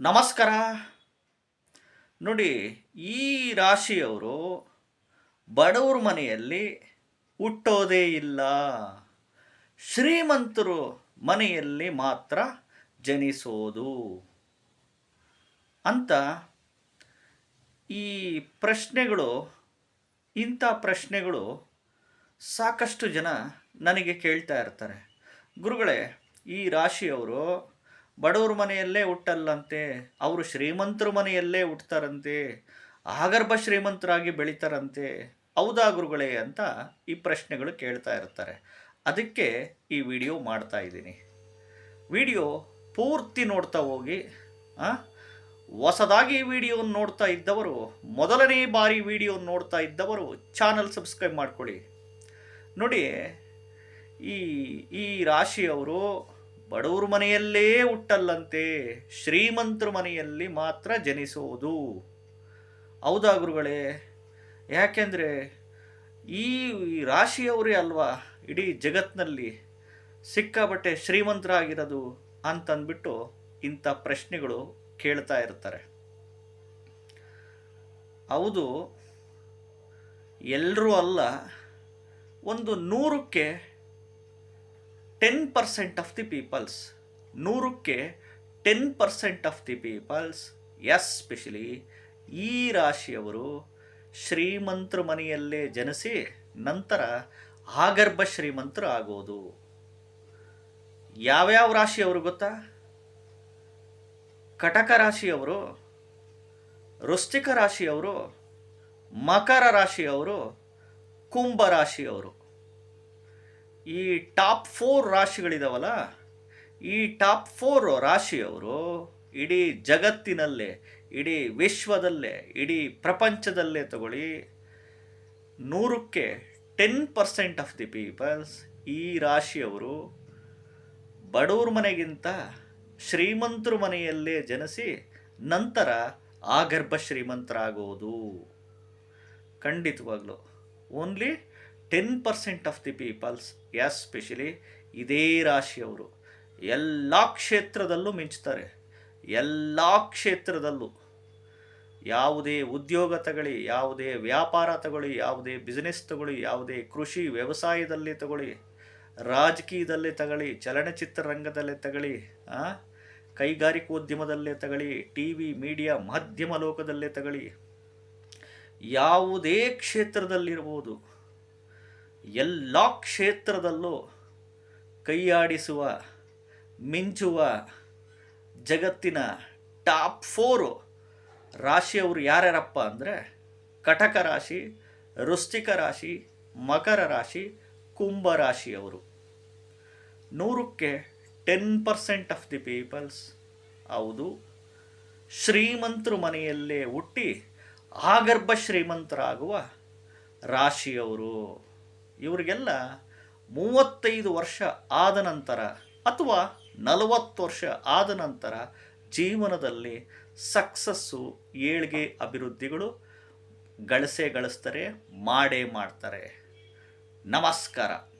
ನಮಸ್ಕಾರ. ನೋಡಿ, ಈ ರಾಶಿಯವರು ಬಡವ್ರ ಮನೆಯಲ್ಲಿ ಹುಟ್ಟೋದೇ ಇಲ್ಲ. ಶ್ರೀಮಂತರು ಮನೆಯಲ್ಲಿ ಮಾತ್ರ ಜನಿಸೋದು ಅಂತ ಈ ಪ್ರಶ್ನೆಗಳು, ಇಂಥ ಪ್ರಶ್ನೆಗಳು ಸಾಕಷ್ಟು ಜನ ನನಗೆ ಕೇಳ್ತಾ ಇರ್ತಾರೆ. ಗುರುಗಳೇ, ಈ ರಾಶಿಯವರು ಬಡವ್ರ ಮನೆಯಲ್ಲೇ ಹುಟ್ಟಲ್ಲಂತೆ, ಅವರು ಶ್ರೀಮಂತರ ಮನೆಯಲ್ಲೇ ಹುಟ್ಟತಾರಂತೆ ಆಗರ್ಭ ಶ್ರೀಮಂತರಾಗಿ ಬೆಳೀತಾರಂತೆ. ಹೌದಾ ಗುರುಗಳೇ ಅಂತ ಈ ಪ್ರಶ್ನೆಗಳು ಕೇಳ್ತಾ ಇರ್ತಾರೆ. ಅದಕ್ಕೆ ಈ ವಿಡಿಯೋ ಮಾಡ್ತಾ ಇದ್ದೀನಿ. ವಿಡಿಯೋ ಪೂರ್ತಿ ನೋಡ್ತಾ ಹೋಗಿ ಹೊಸದಾಗಿ ಈ ವಿಡಿಯೋನ ನೋಡ್ತಾ ಇದ್ದವರು, ಮೊದಲನೇ ಬಾರಿ ವಿಡಿಯೋ ನೋಡ್ತಾ ಇದ್ದವರು ಚಾನಲ್ ಸಬ್ಸ್ಕ್ರೈಬ್ ಮಾಡ್ಕೊಳ್ಳಿ. ನೋಡಿ ಈ ಈ ರಾಶಿಯವರು ಬಡವ್ರ ಮನೆಯಲ್ಲೇ ಹುಟ್ಟಲ್ಲಂತೆ, ಶ್ರೀಮಂತರ ಮನೆಯಲ್ಲಿ ಮಾತ್ರ ಜನಿಸೋದು. ಹೌದಾ ಗುರುಗಳೇ? ಯಾಕೆಂದರೆ ಈ ರಾಶಿಯವರೇ ಅಲ್ವಾ ಇಡೀ ಜಗತ್ತಿನಲ್ಲಿ ಸಿಕ್ಕಾಬಟ್ಟೆ ಶ್ರೀಮಂತರಾಗಿರೋದು ಅಂತಂದ್ಬಿಟ್ಟು ಇಂಥ ಪ್ರಶ್ನೆಗಳು ಕೇಳ್ತಾ ಇರ್ತಾರೆ. ಹೌದು ಎಲ್ಲರೂ ಅಲ್ಲ, ಒಂದು ನೂರಕ್ಕೆ ten percent of the peoples ನೂರಕ್ಕೆ ten percent of the peoples especially ಈ ರಾಶಿಯವರು ಶ್ರೀಮಂತರ ಮನೆಯಲ್ಲೇ ಜನಿಸಿ ನಂತರ ಆಗರ್ಭ ಶ್ರೀಮಂತರು ಆಗೋದು. ಯಾವ್ಯಾವ ರಾಶಿಯವರು ಗೊತ್ತಾ? ಕಟಕ ರಾಶಿಯವರು, ವೃಶ್ಚಿಕ ರಾಶಿಯವರು, ಮಕರ ರಾಶಿಯವರು, ಕುಂಭ ರಾಶಿಯವರು. ಈ ಟಾಪ್ ಫೋರ್ ರಾಶಿಗಳಿದಾವಲ್ಲ, ಈ ಟಾಪ್ ಫೋರ್ ರಾಶಿಯವರು ಇಡೀ ಜಗತ್ತಿನಲ್ಲೇ, ಇಡೀ ವಿಶ್ವದಲ್ಲೇ, ಇಡೀ ಪ್ರಪಂಚದಲ್ಲೇ ತಗೊಳ್ಳಿ ನೂರಕ್ಕೆ ten percent of the peoples ಈ ರಾಶಿಯವರು ಬಡವ್ರ ಮನೆಗಿಂತ ಶ್ರೀಮಂತರ ಮನೆಯಲ್ಲೇ ಜನಿಸಿ ನಂತರ ಆ ಗರ್ಭ ಶ್ರೀಮಂತರಾಗೋದು. ಖಂಡಿತವಾಗ್ಲೂ. Only ten percent of the peoples especially ಇದೇ ರಾಶಿಯವರು, ಎಲ್ಲ ಕ್ಷೇತ್ರದಲ್ಲೂ ಮಿಂಚ್ತಾರೆ, ಎಲ್ಲ ಕ್ಷೇತ್ರದಲ್ಲೂ. ಯಾವುದೇ ಉದ್ಯೋಗ ತಗೊಳ್ಳಿ, ಯಾವುದೇ ವ್ಯಾಪಾರ ತಗೊಳ್ಳಿ, ಯಾವುದೇ ಬಿಸ್ನೆಸ್ ತಗೊಳ್ಳಿ, ಯಾವುದೇ ಕೃಷಿ ವ್ಯವಸಾಯದಲ್ಲಿ ತಗೊಳ್ಳಿ, ರಾಜಕೀಯದಲ್ಲಿ ತಗೊಳ್ಳಿ, ಚಲನಚಿತ್ರ ರಂಗದಲ್ಲೇ ತಗೊಳ್ಳಿ ಕೈಗಾರಿಕೋದ್ಯಮದಲ್ಲಿ ತಗೊಳ್ಳಿ, ಟಿ ವಿ, ಮೀಡಿಯಾ, ಮಾಧ್ಯಮ ಲೋಕದಲ್ಲೇ ತಗೊಳ್ಳಿ, ಯಾವುದೇ ಕ್ಷೇತ್ರದಲ್ಲಿರ್ಬೋದು ಎಲ್ಲ ಕ್ಷೇತ್ರದಲ್ಲೂ ಕೈಯಾಡಿಸುವ, ಮಿಂಚುವ ಜಗತ್ತಿನ ಟಾಪ್ ಫೋರು ರಾಶಿಯವರು ಯಾರ್ಯಾರಪ್ಪ ಅಂದರೆ ಕಟಕ ರಾಶಿ, ವೃಶ್ಚಿಕ ರಾಶಿ, ಮಕರ ರಾಶಿ, ಕುಂಭ ರಾಶಿಯವರು. ನೂರಕ್ಕೆ ten percent of the peoples ಹೌದು, ಶ್ರೀಮಂತರ ಮನೆಯಲ್ಲೇ ಹುಟ್ಟಿ ಆಗರ್ಭ ಶ್ರೀಮಂತರಾಗುವ ರಾಶಿಯವರು. ಇವರಿಗೆಲ್ಲ ಮೂವತ್ತೈದು ವರ್ಷ ಆದ ನಂತರ ಅಥವಾ ನಲವತ್ತು ವರ್ಷ ಆದ ನಂತರ ಜೀವನದಲ್ಲಿ ಸಕ್ಸಸ್ಸು, ಏಳ್ಗೆ ಅಭಿವೃದ್ಧಿಗಳು ಗಳಿಸೇ ಗಳಿಸ್ತಾರೆ, ಮಾಡೇ ಮಾಡ್ತಾರೆ. ನಮಸ್ಕಾರ.